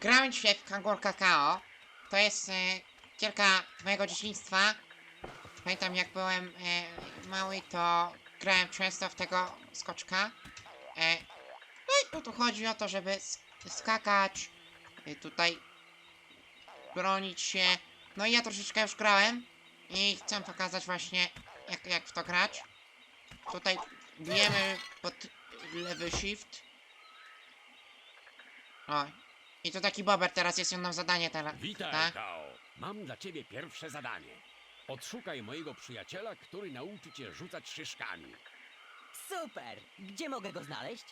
Grałem dzisiaj w Kangur Kakao. To jest e, mojego dzieciństwa. Pamiętam jak byłem e, mały, to grałem często w tego skoczka. E, no i tu chodzi o to, żeby sk skakać, e, tutaj bronić się. No i ja troszeczkę już grałem i chcę pokazać właśnie jak, jak w to grać. Tutaj bijemy pod lewy shift. O, i to taki bober teraz jest jedno zadanie teraz. Witaj, tak? Kao. Mam dla ciebie pierwsze zadanie. Odszukaj mojego przyjaciela, który nauczy cię rzucać szyszkami. Super! Gdzie mogę go znaleźć?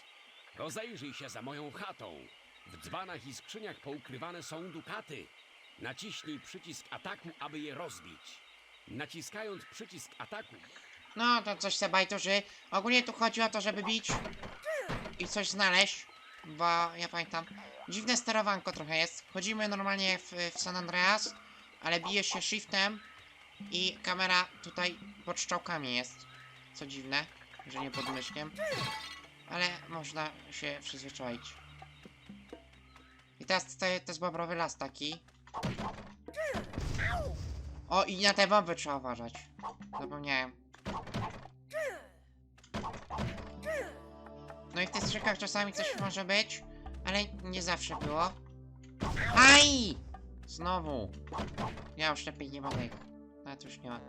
Rozejrzyj się za moją chatą. W dzbanach i skrzyniach poukrywane są dukaty. Naciśnij przycisk ataku, aby je rozbić. Naciskając przycisk ataku, No, to coś se bajtuży. Ogólnie tu chodzi o to, żeby bić i coś znaleźć, bo ja pamiętam. Dziwne sterowanko trochę jest. Chodzimy normalnie w, w San Andreas, ale bije się shiftem i kamera tutaj pod szczałkami jest. Co dziwne, że nie pod myszkiem. Ale można się przyzwyczaić. I teraz to, to jest bobrowy las taki. O, i na te bomby trzeba uważać. Zapomniałem. No i w tych strzykach czasami coś może być, ale nie zawsze było. Aj! Znowu. Ja już lepiej nie mogę. Nawet już nie ma.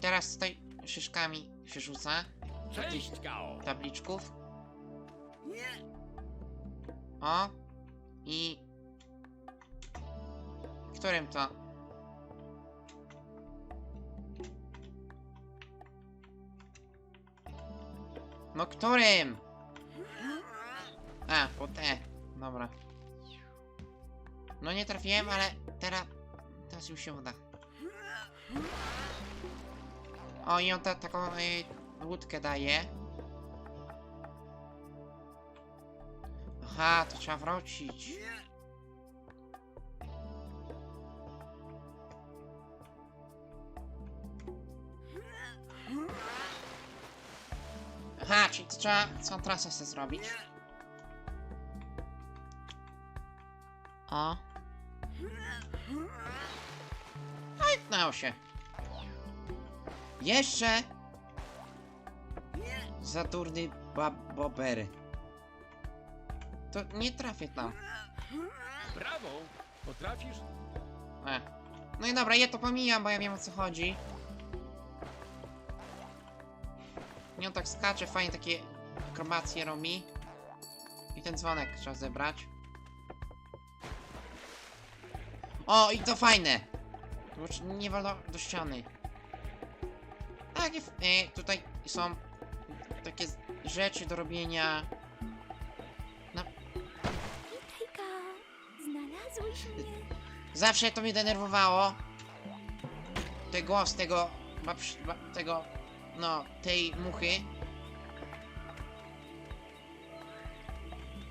Teraz tutaj szyszkami się rzuca. cześć, Kao. Tabliczków. O. I... Którym to? No którym? A, po te. Dobra. No nie trafiłem, ale teraz... Teraz już się uda. O, i on ta, taką y, łódkę daje. Aha, to trzeba wrócić. Aha, czyli to trzeba całą trasę sobie zrobić. O. Oj, udało się. Jeszcze! Za durny babobery. To nie trafię tam. Brawo! Potrafisz? E. No i dobra, ja to pomijam, bo ja wiem o co chodzi. I on tak skacze, fajnie takie akrobacje robi. I ten dzwonek trzeba zebrać. O, i to fajne! Bo nie wolno do ściany. Tak, e, tutaj są takie rzeczy do robienia. Znalazłeś mnie? Zawsze to mnie denerwowało. Ten głos tego. babsz- ba- tego. No, tej muchy.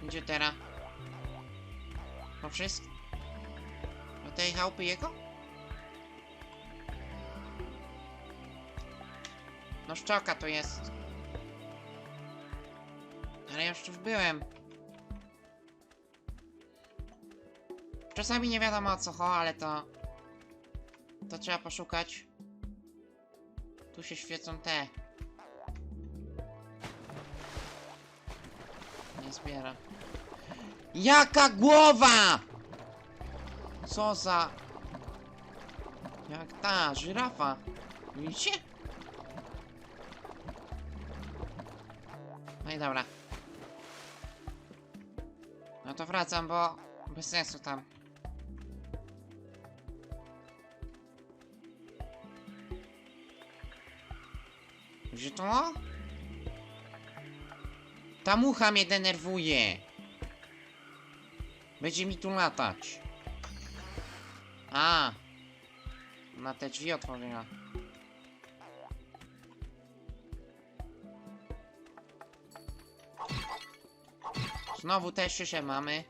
Gdzie teraz? No wszystko. Tej chałupy jego? No szczoka to jest. Ale ja już tu byłem. Czasami nie wiadomo o co ho, ale to... To trzeba poszukać. Tu się świecą te. Nie zbiera. Jaka głowa! Co za... Jak ta, żyrafa. Widzicie? No i dobra. No to wracam, bo bez sensu tam. Że to? Ta mucha mnie denerwuje. Będzie mi tu latać. A. Na te drzwi otworzyła. Znowu te szysze mamy.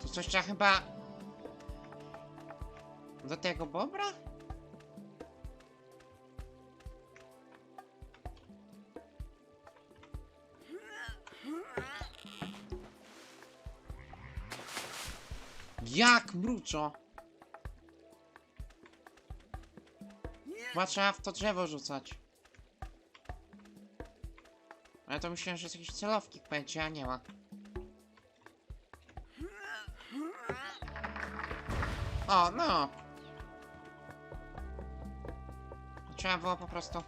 To coś trzeba chyba... Do tego bobra? Jak mruczo! Chyba trzeba w to drzewo rzucać. Ale to myślałem, że jest jakiś celownik będzie, a nie ma. O, no! Trzeba było po prostu...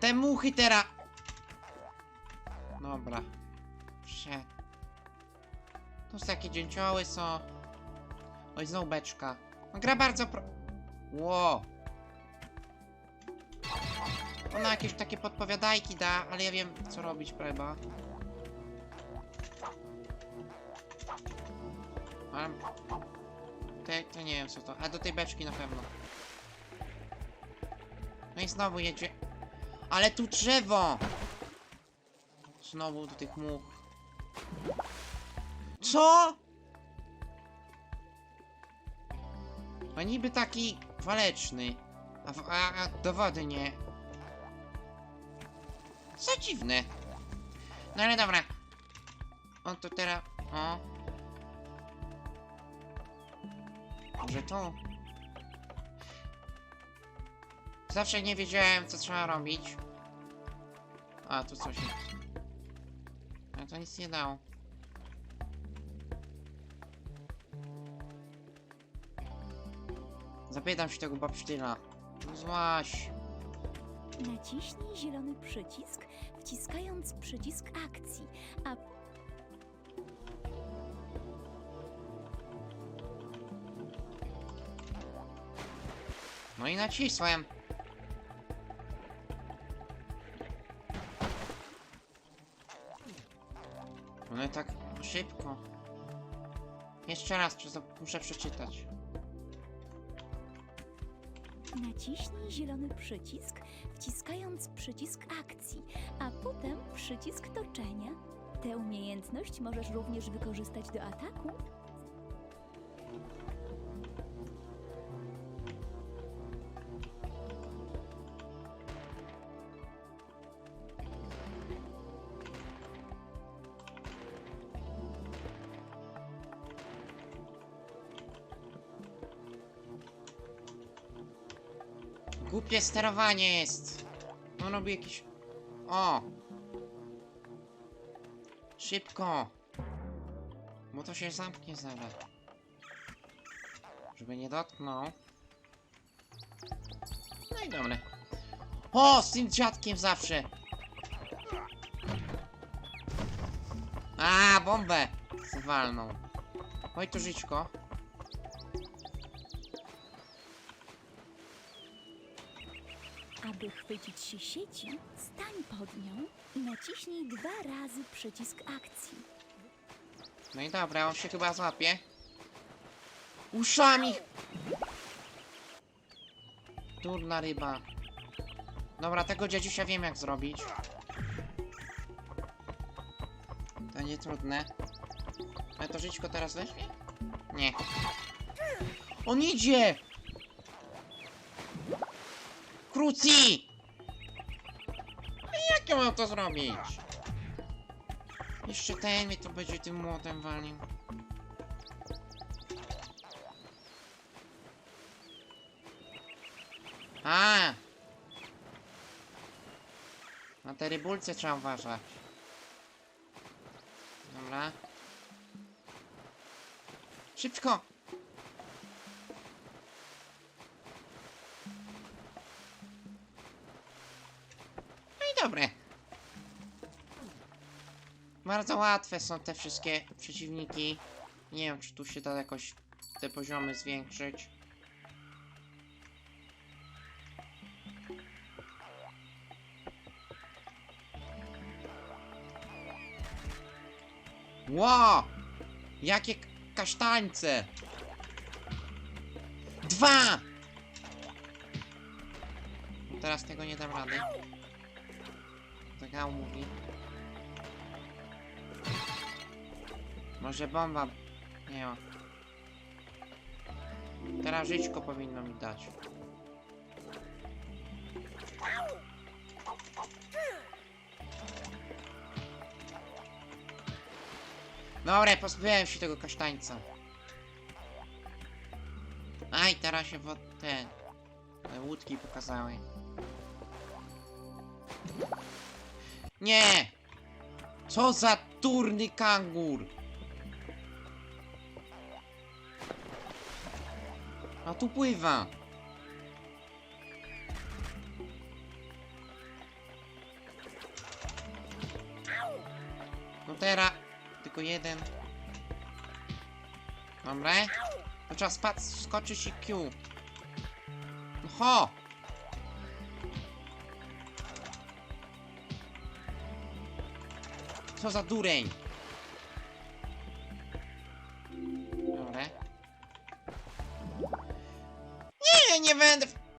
Te muchy teraz... Dobra. Prze... Tu są takie dzięcioły są. Oj, znowu beczka. Gra bardzo pro... Ło. Ona jakieś takie podpowiadajki da, ale ja wiem co robić chyba. Ale... Te, to nie wiem co to, a do tej beczki na pewno. No i znowu jedzie. Ale tu drzewo! Znowu do tych much. Co? A niby taki waleczny, a, a, a do wody nie. Co dziwne. No ale dobra. On to teraz... O. Może tu? Zawsze nie wiedziałem, co trzeba robić. A, tu coś jest. Ale to nic nie dało. Zapytam się tego babsztyla. No Złaś. Naciśnij zielony przycisk, wciskając przycisk akcji, a No i nacisłem. No i tak szybko. Jeszcze raz, muszę przeczytać. Naciśnij zielony przycisk, wciskając przycisk akcji, a potem przycisk toczenia. Tę umiejętność możesz również wykorzystać do ataku. Głupie sterowanie jest. On robi jakiś... O! Szybko! Bo to się zamknie zaraz. Żeby nie dotknął. No i dobre. O! Z tym dziadkiem zawsze! A, bombę! Zwalną. Oj, to żyćko. Aby chwycić się sieci, stań pod nią i naciśnij dwa razy przycisk akcji. No i dobra, on się chyba złapie. Uszami! Durna ryba. Dobra, tego dziadziusia wiem jak zrobić. To nie trudne. Ale to żyćko teraz weźmie? Nie. On idzie! Kruci! No Jak ja mam to zrobić? Jeszcze ten mnie to będzie tym młotem walił. A! Na te rybulce trzeba uważać. Dobra. Szybko! Dobre. Bardzo łatwe są te wszystkie przeciwniki. Nie wiem, czy tu się da jakoś te poziomy zwiększyć. Ło! Jakie k- kasztańce! Dwa! Teraz tego nie dam rady. Tak mówi. Może bomba. Nie ma. Teraz żyćko powinno mi dać. Dobra, pozbyłem się tego kasztańca. Aj, teraz się te łódki pokazały. Nie! Co za turny kangur! A tu pływa! No teraz tylko jeden. Dobra. To trzeba spać, skoczyć i Q. No ho! Co za dureń! Dobra. Nie, nie będę